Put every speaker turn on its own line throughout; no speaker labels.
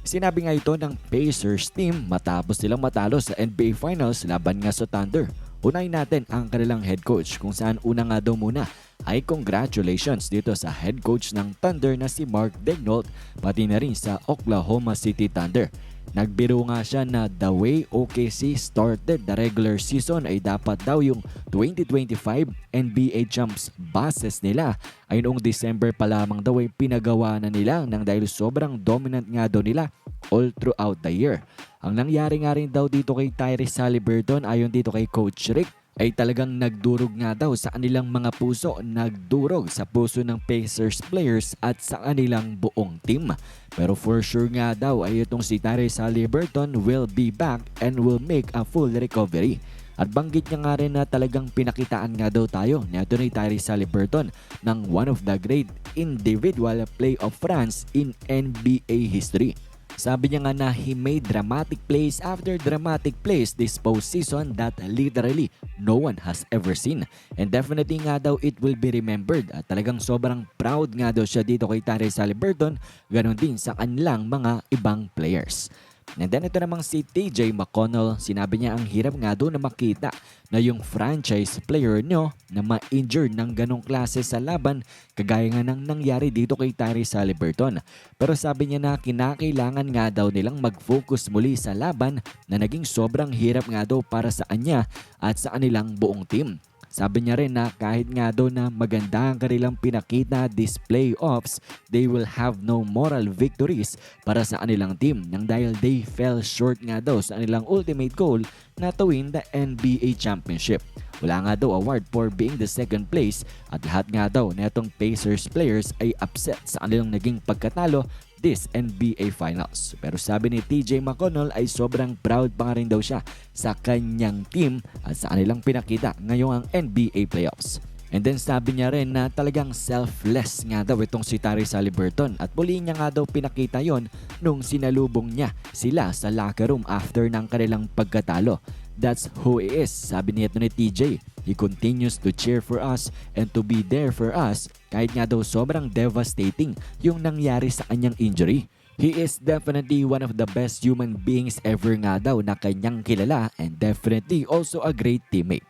Sinabi nga ito ng Pacers team matapos silang matalo sa NBA Finals laban nga sa Thunder. Unahin natin ang kanilang head coach kung saan una nga daw muna ay congratulations dito sa head coach ng Thunder na si Mark Daignault pati na rin sa Oklahoma City Thunder. Nagbiro nga siya na the way OKC started the regular season ay dapat daw yung 2025 NBA champs bases nila ay noong December pa lamang daw ay pinagawa na nila nang dahil sobrang dominant nga daw nila all throughout the year. Ang nangyari nga rin daw dito kay Tyrese Halliburton ayon dito kay Coach Rick ay talagang nagdurog nga daw sa kanilang mga puso, nagdurog sa puso ng Pacers players at sa kanilang buong team. Pero for sure nga daw ay itong si Tyrese Halliburton will be back and will make a full recovery. At banggit niya nga rin na talagang pinakitaan nga daw tayo ni Anthony Tyrese Halliburton ng one of the great individual play of France in NBA history. Sabi niya nga na he made dramatic plays after dramatic plays this postseason that literally no one has ever seen. And definitely nga daw it will be remembered at talagang sobrang proud nga daw siya dito kay Tyrese Halliburton ganon din sa kanilang mga ibang players. And then ito namang si TJ McConnell, sinabi niya ang hirap nga doon na makita na yung franchise player nyo na ma-injured ng ganong klase sa laban kagaya nga ng nangyari dito kay Tyrese Halliburton. Pero sabi niya na kinakailangan nga daw nilang mag-focus muli sa laban na naging sobrang hirap nga daw para sa kanya at sa kanilang buong team. Sabi niya rin na kahit nga daw na maganda ang kanilang pinakita this playoffs, they will have no moral victories para sa kanilang team nang dahil they fell short nga daw sa kanilang ultimate goal na to win the NBA Championship. Wala nga daw award for being the second place at lahat nga daw na itong Pacers players ay upset sa kanilang naging pagkatalo this NBA Finals. Pero sabi ni TJ McConnell ay sobrang proud pa nga rin daw siya sa kanyang team at sa kanilang pinakita ngayong ang NBA Playoffs. And then sabi niya rin na talagang selfless nga daw itong si Tyrese Halliburton at muli niya nga daw pinakita yon nung sinalubong niya sila sa locker room after ng kanilang pagkatalo. That's who he is, sabi niya ni TJ. He continues to cheer for us and to be there for us kahit nga daw sobrang devastating yung nangyari sa kanyang injury. He is definitely one of the best human beings ever nga daw na kanyang kilala and definitely also a great teammate.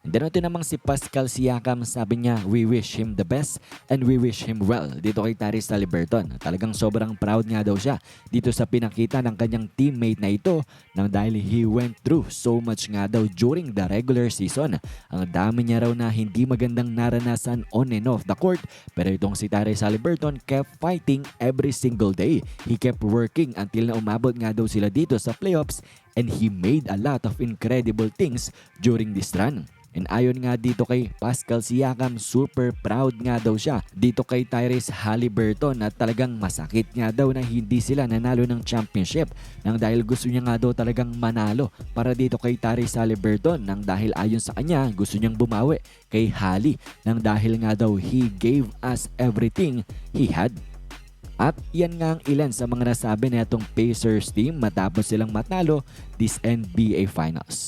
Ito namang si Pascal Siakam sabi niya we wish him the best and we wish him well dito kay Tyrese Halliburton. Talagang sobrang proud nga daw siya dito sa pinakita ng kanyang teammate na ito nang dahil he went through so much nga daw during the regular season. Ang dami niya raw na hindi magandang naranasan on and off the court pero itong si Tyrese Halliburton kept fighting every single day. He kept working until na umabot nga daw sila dito sa playoffs and he made a lot of incredible things during this run. And ayon nga dito kay Pascal Siakam, super proud nga daw siya. Dito kay Tyrese Halliburton at talagang masakit nga daw na hindi sila nanalo ng championship. Nang dahil gusto niya nga daw talagang manalo para dito kay Tyrese Halliburton. Nang dahil ayon sa kanya gusto niyang bumawi kay Hali nang dahil nga daw he gave us everything he had. At yan nga ang ilan sa mga nasabi na itong Pacers team matapos silang matalo this NBA Finals.